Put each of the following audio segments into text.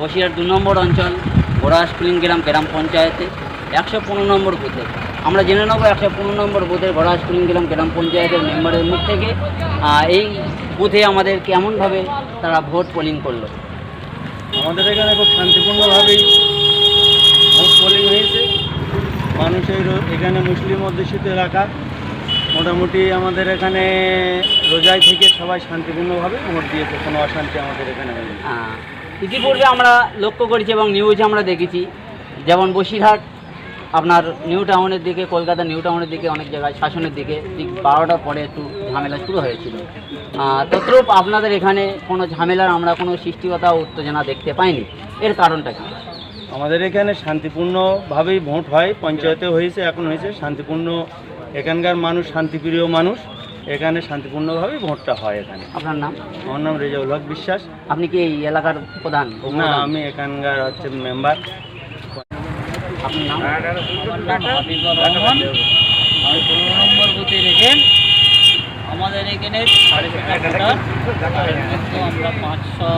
বসিরহাট দু নম্বর অঞ্চল ঘোড়াহাসপুলিং গ্রাম গ্রাম পঞ্চায়েতে একশো পনেরো নম্বর বুথে। আমরা জেনে নেব একশো পনেরো নম্বর বুথের ঘোড়াহাসপুলিং গ্রাম গ্রাম পঞ্চায়েতের মেম্বারের মুখ থেকে এই বুথে আমাদের কেমনভাবে তারা ভোট পোলিং করল? আমাদের এখানে খুব শান্তিপূর্ণভাবেই ভোট পোলিং হয়েছে। মানুষের এখানে মুসলিম অধ্যুষিত এলাকা। মোটামুটি আমাদের এখানে রোজাই থেকে সবাই শান্তিপূর্ণভাবে ভোট দিয়েছে। কোনো অশান্তি আমাদের এখানে হয়নি। ইতিপূর্বে আমরা লক্ষ্য করেছি এবং নিউজে আমরা দেখেছি, যেমন বসিরহাট, আপনার নিউ টাউনের দিকে, কলকাতা নিউ টাউনের দিকে অনেক জায়গায় শাসনের দিকে ঠিক বারোটার পরে একটু ঝামেলা শুরু হয়েছিল। তদ্রূপ আপনাদের এখানে কোনো ঝামেলার আমরা কোনো সৃষ্টিকতা উত্তেজনা দেখতে পাইনি। এর কারণটা কি? আমাদের এখানে শান্তিপূর্ণভাবেই ভোট হয়, পঞ্চায়েতে হয়েছে, এখন হয়েছে শান্তিপূর্ণ, এখানকার মানুষ শান্তিপ্রিয় মানুষ। এখানে শান্তিপূর্ণভাবে ভোটটা হয় এখানে। আপনার নাম? আমার নাম রেজাউল হক বিশ্বাস। আপনি কি এই এলাকার প্রধান? না আমি এখানকার হচ্ছে মেম্বার। আপনার নাম? রহমান নম্বর বুথে রেখেন আমাদের এখানে আমরা পাঁচশো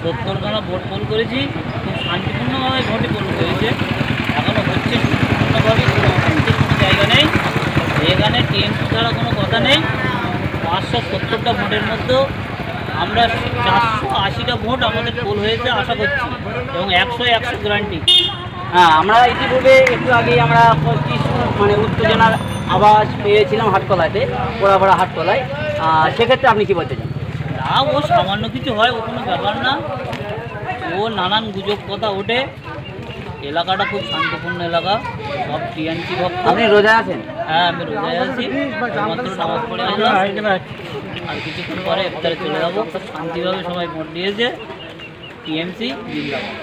সত্তর খানা ভোট পোল করেছি। খুব শান্তিপূর্ণভাবে ভোটে পোল হয়েছে এখনও হচ্ছে শান্তিপূর্ণভাবে কোনো অশান্তির কোনো জায়গা নেই এখানে টিএমসি ছাড়া কোনো কথা নেই। পাঁচশো সত্তরটা ভোটের মধ্যেও আমরা চারশো আশিটা ভোট আমাদের পোল হয়েছে আশা করছি। এবং একশো একশো গ্যারান্টি হ্যাঁ আমরা ইতিপূর্বে একটু আগেই আমরা মানে উত্তেজনার আওয়াজ পেয়েছিলাম হাটতলাতে পোড়াপাড়া হাটতলায়। আহ, সেক্ষেত্রে আপনি কি বলতে চান? না ও সামান্য কিছু হয় ও কোনো ব্যাপার না। ও নানান গুজব কথা ওঠে। এলাকাটা খুব শান্তিপূর্ণ এলাকা সব টিএনসি ভক্ত। আপনি রোজা আছেন? হ্যাঁ আমি রোজায় আছি। মাত্র নামাজ পড়ে আর কিছুক্ষণ পরে ইফতারে চলে যাব। শান্তিভাবে সবাই ভোট দিয়েছে। টিএমসি জিন্দাবাদ।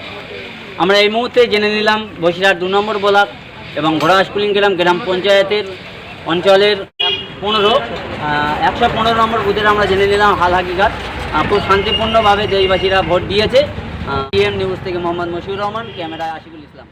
আমরা এই মুহূর্তে জেনে নিলাম বসিরহাট দু নম্বর ব্লক এবং ঘোড়াহাসপুলিং গ্রাম গ্রাম পঞ্চায়েতের অঞ্চলের পনেরো একশো পনেরো নম্বর বুথের আমরা জেনে নিলাম হাল হাকিকাত খুব শান্তিপূর্ণভাবে দেশবাসীরা ভোট দিয়েছে। পিএম নিউজ থেকে মোহাম্মদ মশিউর রহমান ক্যামেরায় আশিকুল ইসলাম।